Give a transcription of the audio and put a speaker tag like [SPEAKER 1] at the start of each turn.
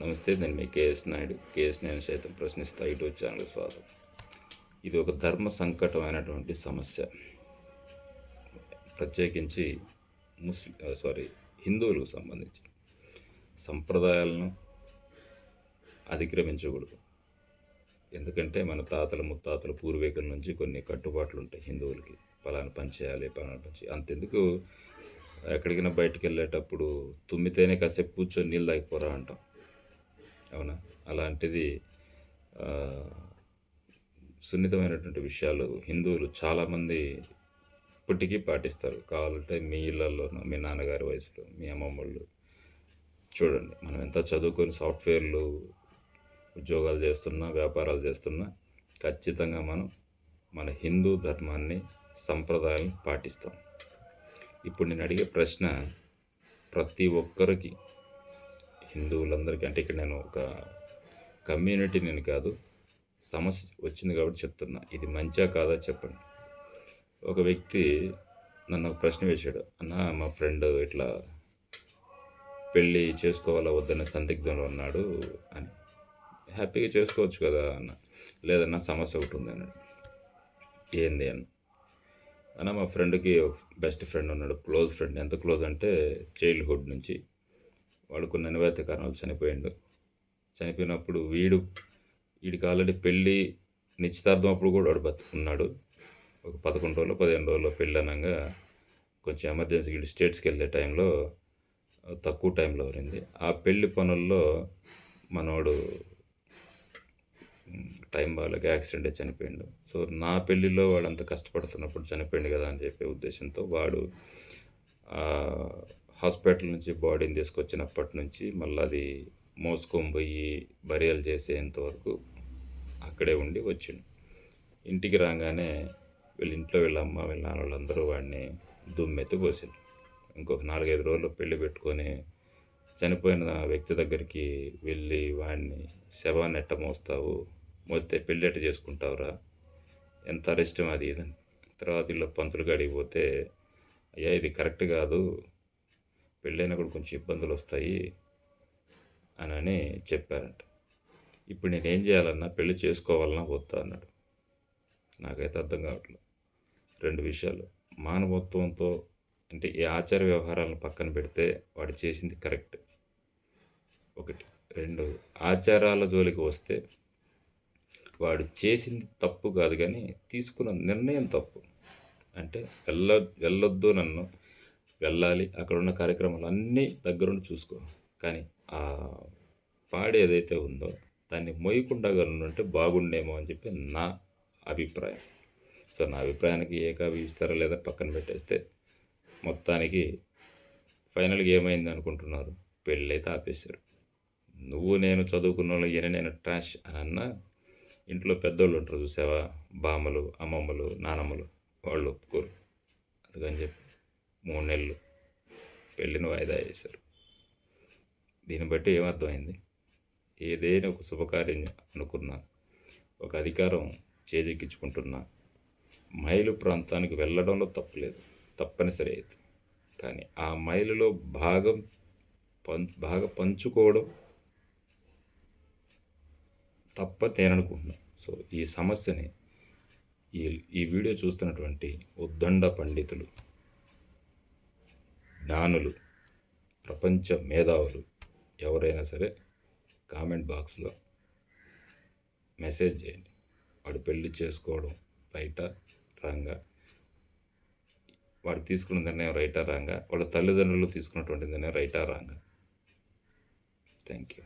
[SPEAKER 1] నమస్తే నేను మీ KS Naidu. KS నేను సైతం ప్రశ్నిస్తా. యూట్యూబ్ ఛానల్ స్వాగతం. ఇది ఒక ధర్మ సంకటమైనటువంటి సమస్య. ప్రత్యేకించి ముస్లిం సారీ హిందువులకు సంబంధించి. సంప్రదాయాలను అధిక్రమించకూడదు. ఎందుకంటే మన తాతల ముత్తాతల పూర్వీకుల నుంచి కొన్ని కట్టుబాట్లు ఉంటాయి హిందువులకి. పలానా పని చేయాలి పలానా పని చేయాలి. అంతెందుకు? ఎక్కడికైనా బయటకు వెళ్ళేటప్పుడు తుమ్మితేనే కాసేపు కూర్చొని నీళ్ళు తాగిపోరా అంటాం. అవునా? అలాంటిది సున్నితమైనటువంటి విషయాలు హిందువులు చాలామంది ఇప్పటికీ పాటిస్తారు. కావాలంటే మీ ఇళ్ళల్లోనూ మీ నాన్నగారి వయసులో మీ అమ్మమ్మ వాళ్ళు చూడండి. మనం ఎంత చదువుకొని సాఫ్ట్వేర్లు ఉద్యోగాలు చేస్తున్నా వ్యాపారాలు చేస్తున్నా ఖచ్చితంగా మనం మన హిందూ ధర్మాన్ని సంప్రదాయాలను పాటిస్తాం. ఇప్పుడు నేను అడిగే ప్రశ్న ప్రతి ఒక్కరికి హిందువులందరికీ అంటే ఇక్కడ నేను ఒక కమ్యూనిటీ నేను కాదు సమస్య వచ్చింది కాబట్టి చెప్తున్నా. ఇది మంచా కాదా చెప్పండి. ఒక వ్యక్తి నన్ను ఒక ప్రశ్న వేశాడు. అన్న మా ఫ్రెండ్ ఇట్లా పెళ్ళి చేసుకోవాలా వద్దన్న సందిగ్ధంలో ఉన్నాడు అని. హ్యాపీగా చేసుకోవచ్చు కదా అన్న. లేదన్న సమస్య ఒకటి ఉంది అన్నాడు. ఏంది? అన్న. అన్న మా ఫ్రెండ్కి బెస్ట్ ఫ్రెండ్ ఉన్నాడు క్లోజ్ ఫ్రెండ్. ఎంత క్లోజ్ అంటే చైల్డ్హుడ్ నుంచి వాడు కొన్ని అనివార్య కారణాలు చనిపోయాడు. చనిపోయినప్పుడు వీడు వీడికి ఆల్రెడీ పెళ్ళి నిశ్చితార్థం అప్పుడు కూడా వాడు బతుకున్నాడు. ఒక పదకొండు రోజులు పదిహేను రోజుల్లో పెళ్ళి అనగా కొంచెం ఎమర్జెన్సీ వీడు స్టేట్స్కి వెళ్ళే టైంలో తక్కువ టైంలో వరింది ఆ పెళ్ళి పనుల్లో మనోడు టైం వాళ్ళకి యాక్సిడెంట్ అయి చనిపోయిండు. సో నా పెళ్ళిలో వాడు అంత కష్టపడుతున్నప్పుడు చనిపోయింది కదా అని చెప్పే ఉద్దేశంతో వాడు హాస్పిటల్ నుంచి బాడీని తీసుకొచ్చినప్పటి నుంచి మళ్ళీ అది మోసుకొని పోయి బరియలు చేసేంత వరకు అక్కడే ఉండి వచ్చిండు. ఇంటికి రాగానే వీళ్ళ ఇంట్లో వీళ్ళ అమ్మ వీళ్ళ నాన్న వాళ్ళందరూ వాడిని దుమ్మెత్తి పోసిండు ఇంకొక నాలుగైదు రోజులు పెళ్ళి పెట్టుకొని చనిపోయిన వ్యక్తి దగ్గరికి వెళ్ళి వాడిని శవాన్ని ఎట్ట మోస్తావు? మోస్తే పెళ్ళి ఎట్ట చేసుకుంటావురా? ఎంత అరిష్టం అది ఇదని. తర్వాత వీళ్ళ పంతులు గడిగిపోతే అయ్యా ఇది కరెక్ట్ కాదు. పెళ్ళైనప్పుడు కొంచెం ఇబ్బందులు వస్తాయి అని అని చెప్పారంట. ఇప్పుడు నేను ఏం చేయాలన్నా పెళ్ళి చేసుకోవాలన్నా వద్దా అన్నాడు. నాకైతే అర్థం కావట్లేదు రెండు విషయాలు. మానవత్వంతో అంటే ఈ ఆచార వ్యవహారాలను పక్కన పెడితే వాడు చేసింది కరెక్ట్. ఒకటి. రెండు ఆచారాల జోలికి వస్తే వాడు చేసింది తప్పు కాదు కానీ తీసుకున్న నిర్ణయం తప్పు. అంటే వెళ్ళ వెళ్ళొద్దు నన్ను వెళ్ళాలి అక్కడ ఉన్న కార్యక్రమాలు అన్నీ దగ్గరుండి చూసుకో. కానీ ఆ పాడి ఏదైతే ఉందో దాన్ని మొయ్యకుండా ఉంటే బాగుండేమో అని చెప్పి నా అభిప్రాయం. సో నా అభిప్రాయానికి ఏకాభిస్తారా లేదా పక్కన పెట్టేస్తే మొత్తానికి ఫైనల్గా ఏమైంది అనుకుంటున్నారు? పెళ్ళైతే ఆపేశారు. నువ్వు నేను చదువుకున్న వాళ్ళు ఈయన నేను ట్రాష్ అని అన్నా ఇంట్లో పెద్దోళ్ళు ఉంటారు చూసావా? బామ్మలు అమ్మమ్మలు నానమ్మలు వాళ్ళు ఒప్పుకోరు. అందుకని చెప్పి మూడు నెలలు పెళ్ళిని వాయిదా వేశారు. దీన్ని బట్టి ఏమర్థమైంది ఏదైనా ఒక శుభకార్యం అనుకున్నా ఒక అధికారం చేజెక్కించుకుంటున్నా మైలు ప్రాంతానికి వెళ్ళడంలో తప్పలేదు. తప్పనిసరి అయితే. కానీ ఆ మైలులో భాగం పం బాగా పంచుకోవడం తప్ప నేను అనుకుంటున్నాను సో ఈ సమస్యని ఈ ఈ వీడియో చూస్తున్నటువంటి ఉద్దండ పండితులు జ్ఞానులు ప్రపంచ మేధావులు ఎవరైనా సరే కామెంట్ బాక్స్లో మెసేజ్ చేయండి. వాడు పెళ్ళి చేసుకోవడం రైటా రాంగా? వాడు తీసుకున్న నిర్ణయం రైటా రాంగా? వాళ్ళ తల్లిదండ్రులు తీసుకున్నటువంటి నిర్ణయం రైటా రాంగా? Thank you